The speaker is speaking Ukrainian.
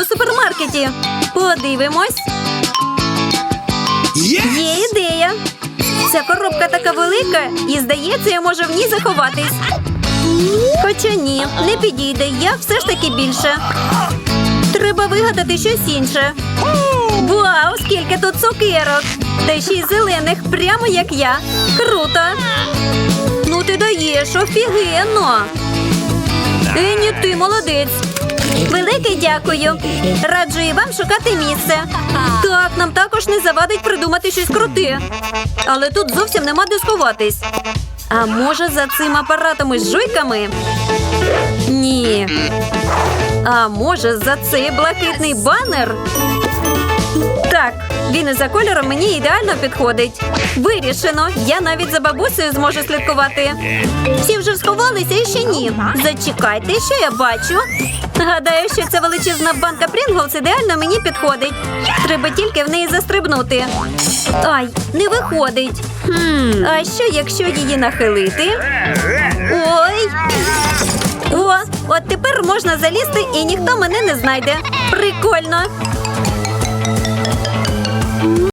у супермаркеті. Подивимось. Є ідея. Ця коробка така велика, і здається, я можу в ній заховатись. Хоча ні, не підійде. Я все ж таки більше. Треба вигадати щось інше. Вау, скільки тут цукерок! Та ще й зелених, прямо як я. Круто! Ну ти даєш, офігенно! Ені, ти молодець. Велике дякую. Раджу і вам шукати місце. Так, нам також не завадить придумати щось круте. Але тут зовсім нема де сховатись. А може за цим апаратом із жуйками? Ні. А може за цей блакитний банер? Так, він із за кольором мені ідеально підходить. Вирішено. Я навіть за бабусею зможу слідкувати. Всі вже сховалися і ще ні. Зачекайте, що я бачу. Гадаю, що ця величезна банка Прінглс ідеально мені підходить. Треба тільки в неї застрибнути. Ай, не виходить. Хм, а що, якщо її нахилити? Ой. О, от тепер можна залізти і ніхто мене не знайде. Прикольно.